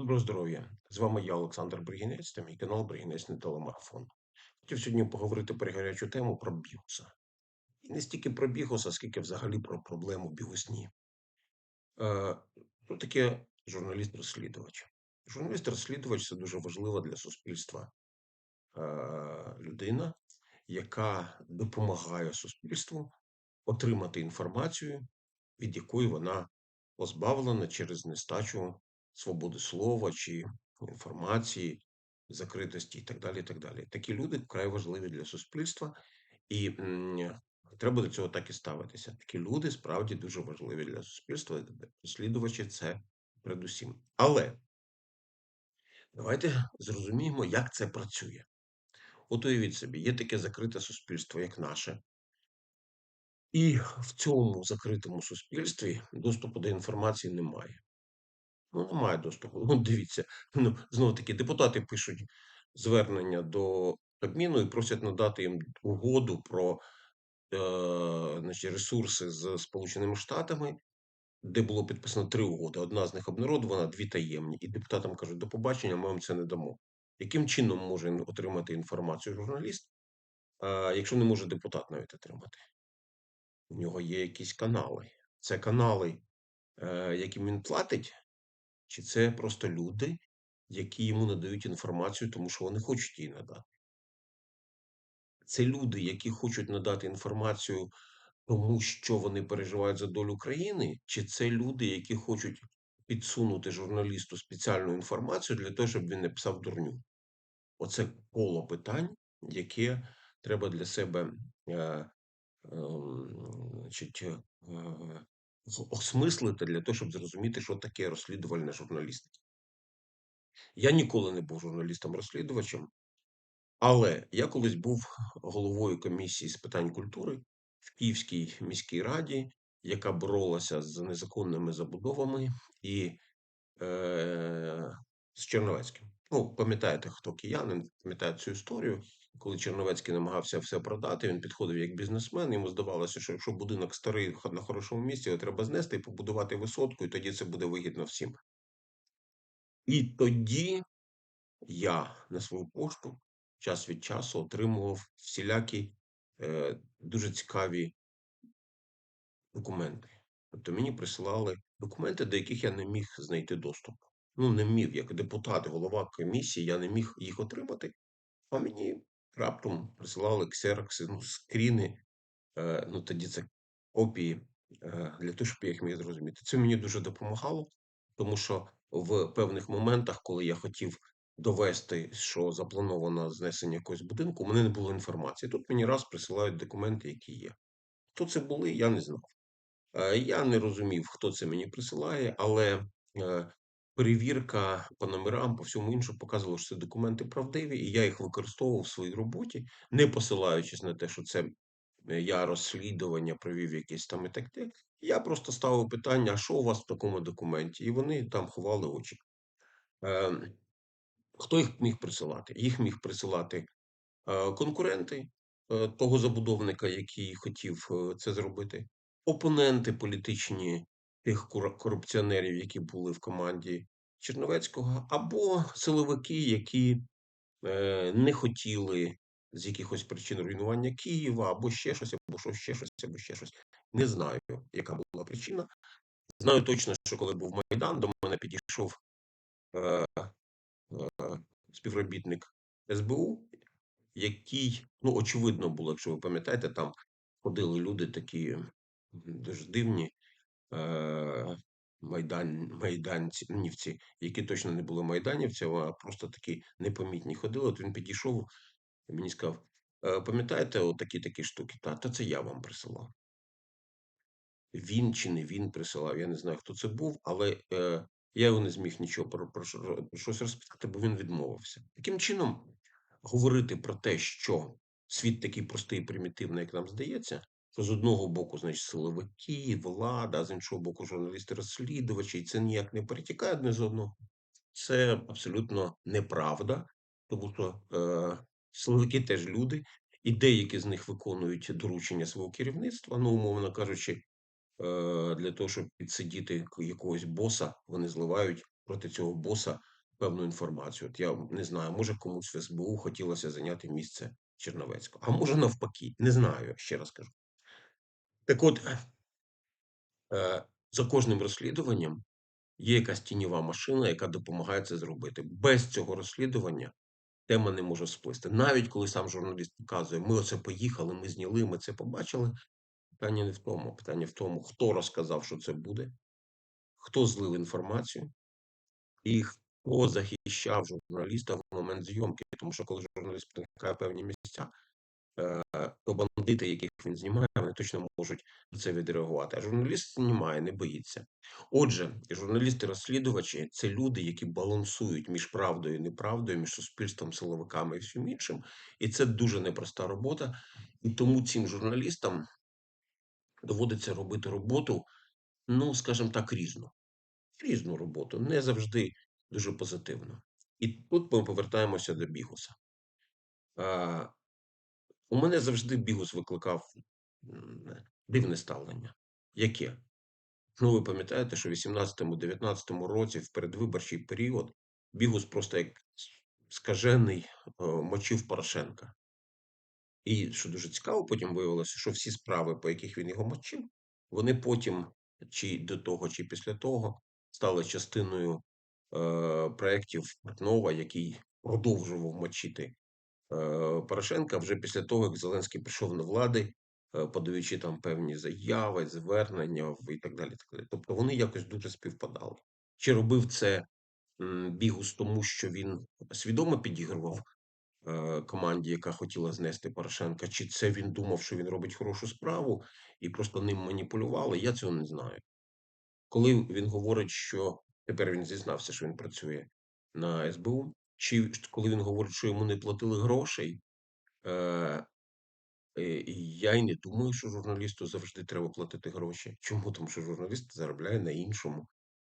Доброго здоров'я! З вами я, Олександр Бригінець, та мій канал Бригінець не телемарафон. Хотів сьогодні поговорити про гарячу тему про бігуса. І не стільки про бігуса, скільки взагалі про проблему бігусні. Е, що таке журналіст-розслідувач? Журналіст-розслідувач це дуже важлива для суспільства е, людина, яка допомагає суспільству отримати інформацію, від якої вона позбавлена через нестачу свободи слова чи інформації, закритості і так далі. і так далі. Такі люди вкрай важливі для суспільства, і треба до цього так і ставитися. Такі люди справді дуже важливі для суспільства. Розслідувачі це передусім. Але давайте зрозуміємо, як це працює. От уявіть собі, є таке закрите суспільство, як наше. І в цьому закритому суспільстві доступу до інформації немає. Ну, немає доступу. Ну, дивіться, ну, знову таки, депутати пишуть звернення до Кабміну і просять надати їм угоду про е, значить, ресурси з Сполученими Штатами, де було підписано три угоди. Одна з них обнародована, дві таємні. І депутатам кажуть, до побачення, ми вам це не дамо. Яким чином може отримати інформацію журналіст, е, якщо не може депутат навіть отримати? У нього є якісь канали. Це канали, е, яким він платить. Чи це просто люди, які йому надають інформацію, тому що вони хочуть її надати? Це люди, які хочуть надати інформацію, тому що вони переживають за долю країни, чи це люди, які хочуть підсунути журналісту спеціальну інформацію для того, щоб він не писав дурню? Оце коло питань, яке треба для себе е, е, значить, осмислити для того, щоб зрозуміти, що таке розслідувальна журналістика. Я ніколи не був журналістом-розслідувачем, але я колись був головою комісії з питань культури в Київській міській раді, яка боролася з незаконними забудовами і е, з Черновецьким. Ну, пам'ятаєте, хто киянин, пам'ятає цю історію. Коли Черновецький намагався все продати, він підходив як бізнесмен. Йому здавалося, що якщо будинок старий на хорошому місці, його треба знести і побудувати висотку, і тоді це буде вигідно всім. І тоді я на свою пошту час від часу отримував всілякі е, дуже цікаві документи. Тобто мені присилали документи, до яких я не міг знайти доступ. Ну, не міг, як депутат, голова комісії, я не міг їх отримати, а мені раптом присилали ксерокси, ну, скріни, е, ну тоді це копії е, для того, щоб я їх міг зрозуміти. Це мені дуже допомагало, тому що в певних моментах, коли я хотів довести, що заплановано знесення якогось будинку, у мене не було інформації. Тут мені раз присилають документи, які є. Хто це були, я не знав. Е, я не розумів, хто це мені присилає, але перевірка по номерам, по всьому іншому показувала, що це документи правдиві, і я їх використовував в своїй роботі, не посилаючись на те, що це е, я розслідування провів якесь там і так далі. Я просто ставив питання: а що у вас в такому документі? І вони там ховали очі. Ем, Хто їх міг присилати? Їх міг присилати е, конкуренти е, того забудовника, який хотів е, це зробити, опоненти політичні тих корупціонерів, які були в команді Черновецького, або силовики, які не хотіли з якихось причин руйнування Києва, або ще щось, або що ще щось, або ще щось. Не знаю, яка була причина. Знаю точно, що коли був Майдан, до мене підійшов співробітник СБУ, який, ну, очевидно було, якщо ви пам'ятаєте, там ходили люди такі дуже дивні е, майдан, майданцівці, які точно не були майданівцями, а просто такі непомітні ходили. От він підійшов і мені сказав: «Е, пам'ятаєте, отакі такі штуки? Та, та це я вам присилав. Він чи не він присилав, я не знаю, хто це був, але е, я його не зміг нічого про, про, про щось розпитати, бо він відмовився. Таким чином, говорити про те, що світ такий простий і примітивний, як нам здається, що з одного боку, значить, силовики, влада, а з іншого боку, журналісти-розслідувачі, і це ніяк не перетікає одне з одного. Це абсолютно неправда, тому що е, силовики теж люди, і деякі з них виконують доручення свого керівництва, ну, умовно кажучи, Е, для того, щоб підсидіти якогось боса, вони зливають проти цього боса певну інформацію. От я не знаю, може комусь в СБУ хотілося зайняти місце Черновецького, а може навпаки, не знаю, ще раз кажу. Так от, е, за кожним розслідуванням є якась тіньова машина, яка допомагає це зробити. Без цього розслідування тема не може сплисти. Навіть коли сам журналіст показує, ми оце поїхали, ми зняли, ми це побачили. Питання не в тому. Питання в тому, хто розказав, що це буде, хто злив інформацію, і хто захищав журналіста в момент зйомки. Тому що коли журналіст проникає певні місця, то бандити, яких він знімає, вони точно можуть на це відреагувати. А журналіст знімає, не боїться. Отже, журналісти-розслідувачі це люди, які балансують між правдою і неправдою, між суспільством, силовиками і всім іншим. І це дуже непроста робота. І тому цим журналістам доводиться робити роботу, ну, скажімо так, різну. Різну роботу, не завжди дуже позитивно. І тут ми повертаємося до Бігуса. У мене завжди Бігус викликав дивне ставлення. Яке? Ну, ви пам'ятаєте, що в 18-19 році, в передвиборчий період, Бігус просто як скажений е, мочив Порошенка. І що дуже цікаво, потім виявилося, що всі справи, по яких він його мочив, вони потім, чи до того, чи після того, стали частиною е, проєктів Портнова, який продовжував мочити Порошенка вже після того, як Зеленський прийшов на влади, е, подаючи там певні заяви, звернення і так далі. Так далі. Тобто вони якось дуже співпадали. Чи робив це Бігус тому, що він свідомо підігрував е, команді, яка хотіла знести Порошенка, чи це він думав, що він робить хорошу справу і просто ним маніпулювали, я цього не знаю. Коли він говорить, що тепер він зізнався, що він працює на СБУ, чи коли він говорить, що йому не платили грошей, е, я й не думаю, що журналісту завжди треба платити гроші. Чому? Тому що журналіст заробляє на іншому.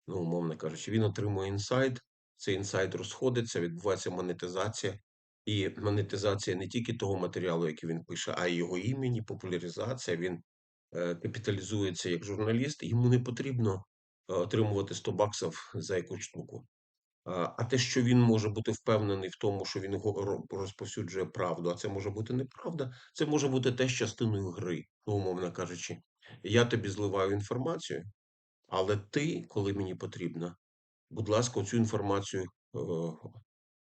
Ну, умовно кажучи, він отримує інсайт, цей інсайт розходиться, відбувається монетизація. І монетизація не тільки того матеріалу, який він пише, а й його імені, популяризація. Він е, капіталізується як журналіст, йому не потрібно е, отримувати 100 баксів за якусь штуку. А те, що він може бути впевнений в тому, що він розповсюджує правду, а це може бути неправда, це може бути теж частиною гри, ну, умовно кажучи. Я тобі зливаю інформацію, але ти, коли мені потрібно, будь ласка, цю інформацію е,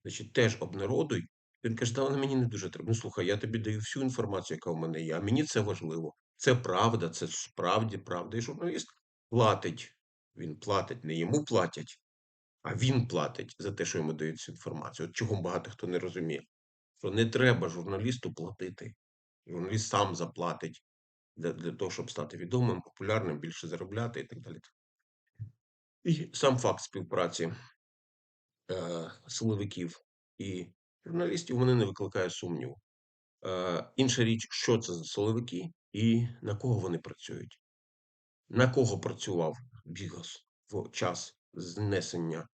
значить, теж обнародуй. Він каже, та вона мені не дуже треба. Ну, слухай, я тобі даю всю інформацію, яка в мене є, а мені це важливо. Це правда, це справді правда. І журналіст платить. Він платить, не йому платять, а він платить за те, що йому дають цю інформацію. От чого багато хто не розуміє. Що не треба журналісту платити. Журналіст сам заплатить для, для того, щоб стати відомим, популярним, більше заробляти і так далі. І сам факт співпраці е, силовиків і журналістів мене не викликає сумніву. Е, інша річ, що це за силовики і на кого вони працюють. На кого працював Бігос в час знесення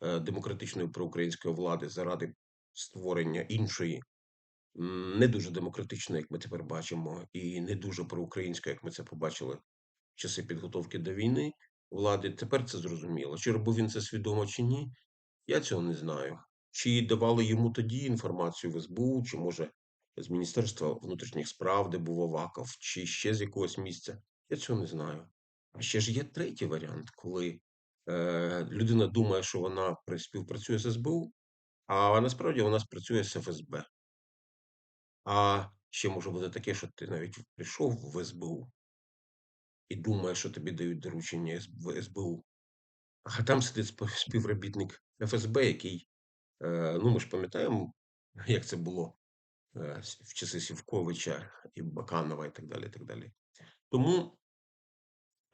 е, демократичної проукраїнської влади заради створення іншої, не дуже демократичної, як ми тепер бачимо, і не дуже проукраїнської, як ми це побачили в часи підготовки до війни влади. Тепер це зрозуміло. Чи робив він це свідомо чи ні, я цього не знаю. Чи давали йому тоді інформацію в СБУ, чи може з Міністерства внутрішніх справ, де був Аваков, чи ще з якогось місця. Я цього не знаю. А ще ж є третій варіант, коли людина думає, що вона співпрацює з СБУ, а насправді вона спрацює з ФСБ. А ще може бути таке, що ти навіть прийшов в СБУ і думаєш, що тобі дають доручення в СБУ, а там сидить співробітник ФСБ, який, е, ну ми ж пам'ятаємо, як це було е, в часи Сівковича і Баканова, і так далі. І так далі. Тому,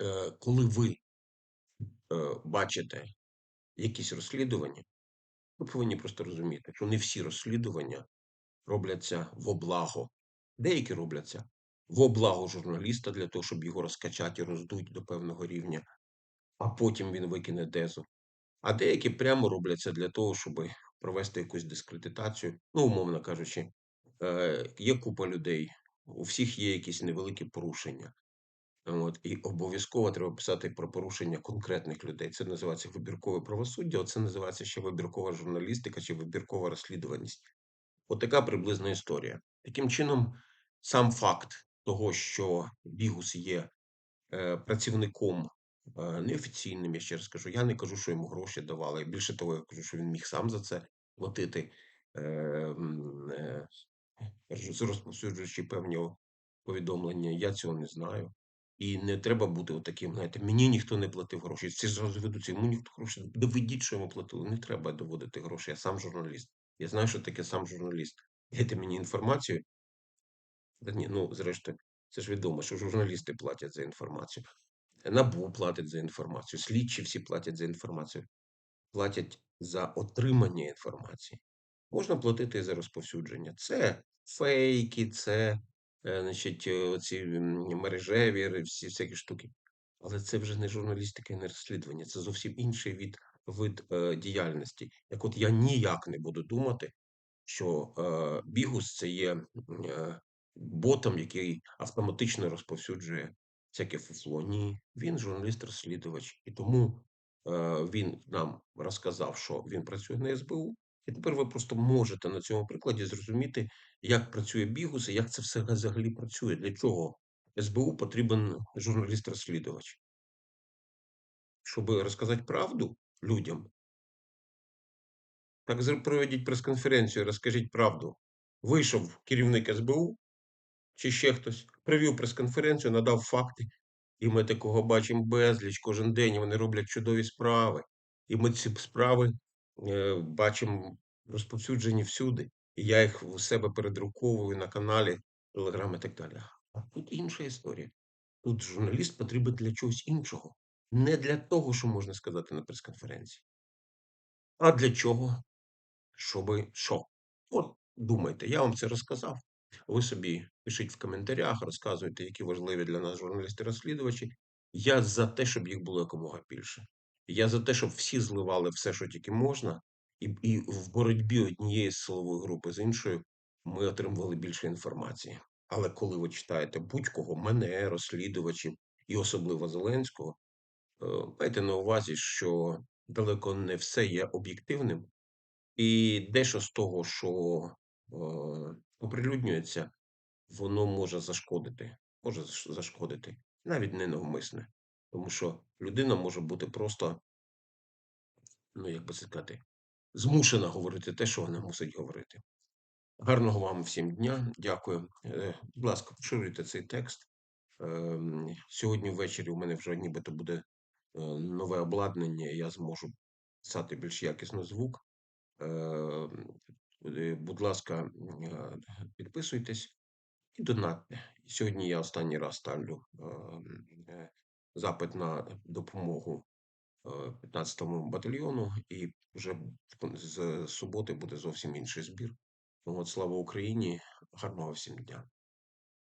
е, коли ви е, бачите якісь розслідування, ви повинні просто розуміти, що не всі розслідування робляться во благо. Деякі робляться во благо журналіста для того, щоб його розкачати і роздуть до певного рівня, а потім він викине дезу. А деякі прямо робляться для того, щоб провести якусь дискредитацію. Ну, умовно кажучи, е, є купа людей, у всіх є якісь невеликі порушення. От, і обов'язково треба писати про порушення конкретних людей. Це називається вибіркове правосуддя, оце називається ще вибіркова журналістика чи вибіркова розслідуваність. Отака приблизна історія. Таким чином, сам факт того, що Бігус є е, працівником е, неофіційним, я ще раз кажу, я не кажу, що йому гроші давали. Більше того, я кажу, що він міг сам за це платити, е, е, розповсюджуючи певні повідомлення. Я цього не знаю. І не треба бути отаким, знаєте, мені ніхто не платив гроші. Всі зразу ведуться, йому ніхто гроші. Доведіть, що йому платили. Не треба доводити гроші. Я сам журналіст. Я знаю, що таке сам журналіст. Дайте мені інформацію. Та ні, ну, зрештою, це ж відомо, що журналісти платять за інформацію. НАБУ платить за інформацію, слідчі всі платять за інформацію. Платять за отримання інформації. Можна платити за розповсюдження. Це фейки, це значить, е, ці мережеві всі всякі штуки. Але це вже не журналістика і не розслідування, це зовсім інший від, вид е, діяльності. Як от я ніяк не буду думати, що е, Бігус це є е, ботом, який автоматично розповсюджує всяке фуфло. Ні, він журналіст-розслідувач. І тому е, він нам розказав, що він працює на СБУ. І тепер ви просто можете на цьому прикладі зрозуміти, як працює Бігус і як це все взагалі працює. Для чого СБУ потрібен журналіст-розслідувач? Щоб розказати правду людям, так проведіть прес-конференцію, розкажіть правду. Вийшов керівник СБУ чи ще хтось, провів прес-конференцію, надав факти. І ми такого бачимо безліч кожен день. Вони роблять чудові справи. І ми ці справи бачимо розповсюджені всюди. І я їх у себе передруковую на каналі, Телеграм і так далі. А тут інша історія. Тут журналіст потрібен для чогось іншого. Не для того, що можна сказати на прес-конференції. А для чого? Щоби що? От, думайте, я вам це розказав. Ви собі пишіть в коментарях, розказуйте, які важливі для нас журналісти-розслідувачі. Я за те, щоб їх було якомога більше. Я за те, щоб всі зливали все, що тільки можна, і, і в боротьбі однієї силової групи з іншою ми отримували більше інформації. Але коли ви читаєте будь-кого, мене, розслідувачів і особливо Зеленського, е, майте на увазі, що далеко не все є об'єктивним, і дещо з того, що е, оприлюднюється, воно може зашкодити. Може зашкодити, навіть не навмисне. Тому що людина може бути просто, ну як би це сказати, змушена говорити те, що вона мусить говорити. Гарного вам всім дня. Дякую. Е, Будь ласка, поширюйте цей текст. Ем, Сьогодні ввечері у мене вже нібито буде е, нове обладнання, я зможу писати більш якісно звук. Е, е, Будь ласка, підписуйтесь і донатьте. Сьогодні я останній раз ставлю е, е, запит на допомогу е, 15-му батальйону, і вже з суботи буде зовсім інший збір. От, слава Україні! Гарного всім дня!